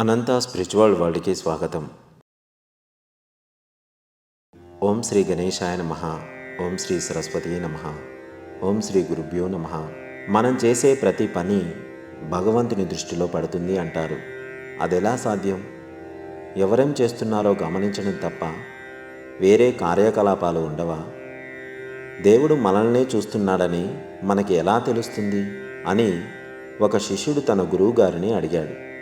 అనంత spiritual వరల్డ్కి స్వాగతం. ఓం శ్రీ గణేశాయ నమ. ఓం శ్రీ సరస్వతి నమ. ఓం శ్రీ గురుభ్యో నమ. మనం చేసే ప్రతి పని భగవంతుని దృష్టిలో పడుతుంది అంటారు. అదెలా సాధ్యం? ఎవరేం చేస్తున్నారో గమనించడం తప్ప వేరే కార్యకలాపాలు ఉండవా? దేవుడు మనల్నే చూస్తున్నాడని మనకి ఎలా తెలుస్తుంది? అని ఒక శిష్యుడు తన గురువుగారిని అడిగాడు.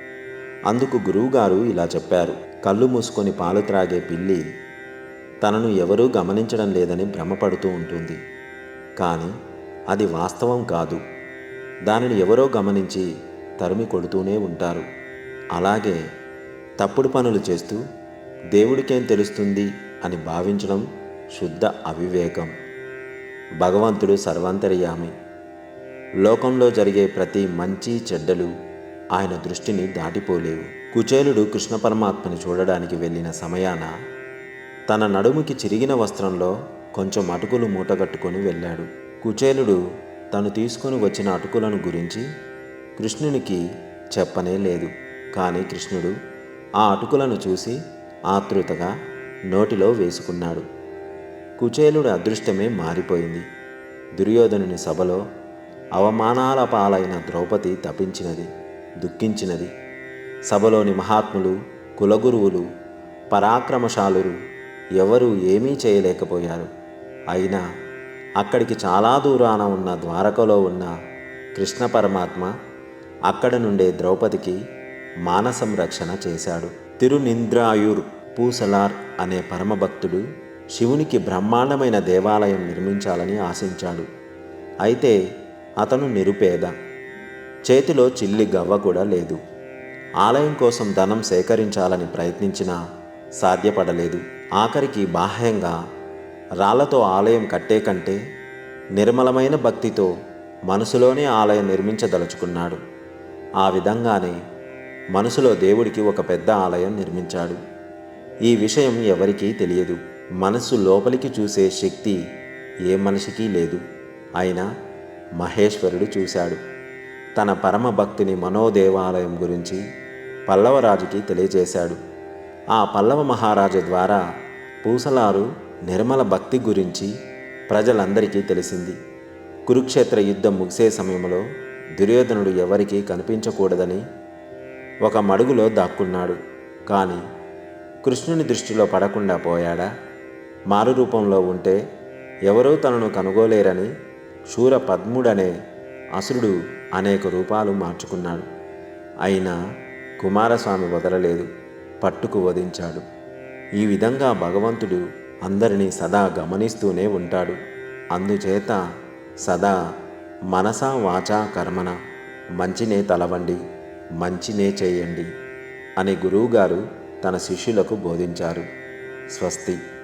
అందుకు గురువుగారు ఇలా చెప్పారు. కళ్ళు మూసుకొని పాలు త్రాగే పిల్లి తనను ఎవరూ గమనించడం లేదని భ్రమపడుతూ ఉంటుంది. కానీ అది వాస్తవం కాదు. దానిని ఎవరో గమనించి తరిమి కొడుతూనే ఉంటారు. అలాగే తప్పుడు పనులు చేస్తూ దేవుడికేం తెలుస్తుంది అని భావించడం శుద్ధ అవివేకం. భగవంతుడు సర్వాంతర్యామి. లోకంలో జరిగే ప్రతి మంచి చెడ్డలు ఆయన దృష్టిని దాటిపోలేవు. కుచేలుడు కృష్ణ పరమాత్మని చూడడానికి వెళ్ళిన సమయాన తన నడుముకి చిరిగిన వస్త్రంలో కొంచెం అటుకులు మూటగట్టుకొని వెళ్ళాడు. కుచేలుడు తను తీసుకొని వచ్చిన అటుకులను గురించి కృష్ణునికి చెప్పనే లేదు. కానీ కృష్ణుడు ఆ అటుకులను చూసి ఆతృతగా నోటిలో వేసుకున్నాడు. కుచేలుడి అదృష్టమే మారిపోయింది. దుర్యోధనుని సభలో అవమానాల పాలైన ద్రౌపది తపించినది. దుఃఖించినది. సభలోని మహాత్ములు కులగురువులు పరాక్రమశాలురు ఎవరూ ఏమీ చేయలేకపోయారు. అయినా అక్కడికి చాలా దూరాన ఉన్న ద్వారకలో ఉన్న కృష్ణ పరమాత్మ అక్కడ నుండే ద్రౌపదికి మానసం రక్షణ చేశాడు. తిరునింద్రాయుర్ పూసలార్ అనే పరమభక్తుడు శివునికి బ్రహ్మాండమైన దేవాలయం నిర్మించాలని ఆశించాడు. అయితే అతను నిరుపేద. చేతిలో చిల్లి గవ్వ కూడా లేదు. ఆలయం కోసం ధనం సేకరించాలని ప్రయత్నించినా సాధ్యపడలేదు. ఆఖరికి బాహ్యంగా రాళ్ళతో ఆలయం కట్టే కంటే నిర్మలమైన భక్తితో మనసులోనే ఆలయం నిర్మించదలుచుకున్నాడు. ఆ విధంగానే మనసులో దేవుడికి ఒక పెద్ద ఆలయం నిర్మించాడు. ఈ విషయం ఎవరికీ తెలియదు. మనసు లోపలికి చూసే శక్తి ఏ మనిషికి లేదు. అయినా మహేశ్వరుడు చూశాడు. తన పరమ భక్తిని మనోదేవాలయం గురించి పల్లవరాజుకి తెలియజేశాడు. ఆ పల్లవ మహారాజు ద్వారా పూసలారు నిర్మల భక్తి గురించి ప్రజలందరికీ తెలిసింది. కురుక్షేత్ర యుద్ధం ముగిసే సమయంలో దుర్యోధనుడు ఎవరికీ కనిపించకూడదని ఒక మడుగులో దాక్కున్నాడు. కానీ కృష్ణుని దృష్టిలో పడకుండా పోయాడా? మారు రూపంలో ఉంటే ఎవరూ తనను కనుగోలేరని శూర పద్ముడనే అసురుడు అనేక రూపాలు మార్చుకున్నాడు. అయినా కుమారస్వామి వదలలేదు. పట్టుకు వధించాడు. ఈ విధంగా భగవంతుడు అందరినీ సదా గమనిస్తూనే ఉంటాడు. అందుచేత సదా మనసా వాచా కర్మన మంచినే తలవండి మంచినే చేయండి అని గురువుగారు తన శిష్యులకు బోధించారు. స్వస్తి.